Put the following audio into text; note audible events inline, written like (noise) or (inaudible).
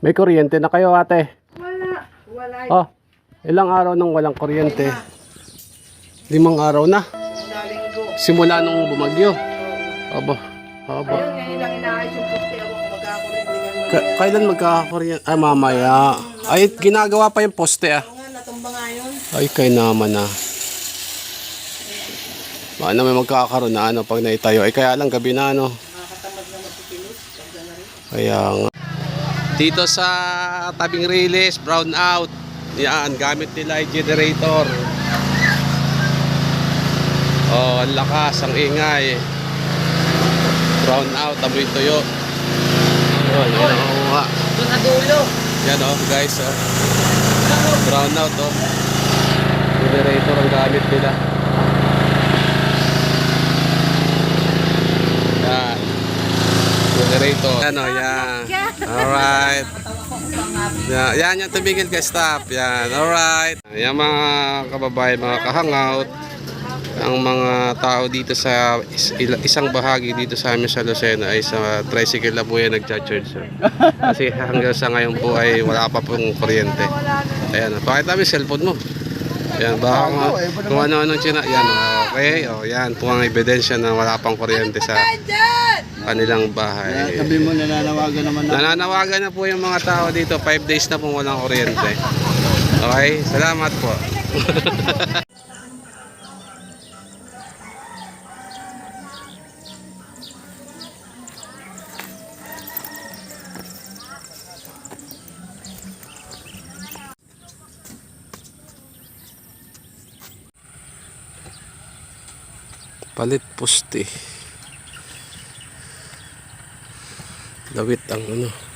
May kuryente na kayo ate. Wala. Wala. Oh, ilang araw nang walang kuryente? Limang araw na. Simula nung bumagyo. Aba, aba. Ka- kailan magkakakuryente? Ay, mamaya. Ay, ginagawa pa yung poste ah. Ay, kay naman ah. Baka naman magkakaroon na ano pag naitayo. Ay, kaya lang gabi na ano. Kaya nga. Dito sa tabing release, brown out. Yan, gamit nila yung generator. Oh, ang lakas, ang ingay. Brown out, amoy tuyo. Yun, yun, oo nga. Doon sa dulo. Yan oh, guys, oh. Brown out, oh. Generator ang gamit nila. Yan. Generator. Yan, oh, yan. Alright. Yan, yan yung tumigil ka stop. Yan, alright. Yan mga kababayan, mga kahangout. Ang mga tao dito sa is- isang bahagi dito sa amin sa Lucena ay sa tricycle na po yan nagcha-charge. Kasi hanggang sa ngayon po ay wala pa pong kuryente. Ayan, pakita mo yung cellphone mo. Yan, baka nga, kung ano-anong china. Yan, okay. O, yan po ang ebidensya na wala pang kuryente sa kanilang bahay. Sabi mo nananawagan naman na. Nananawagan na po yung mga tao dito. 5 days na pong walang kuryente. Okay, salamat po. (laughs) Palit poste. Lawit ang ano.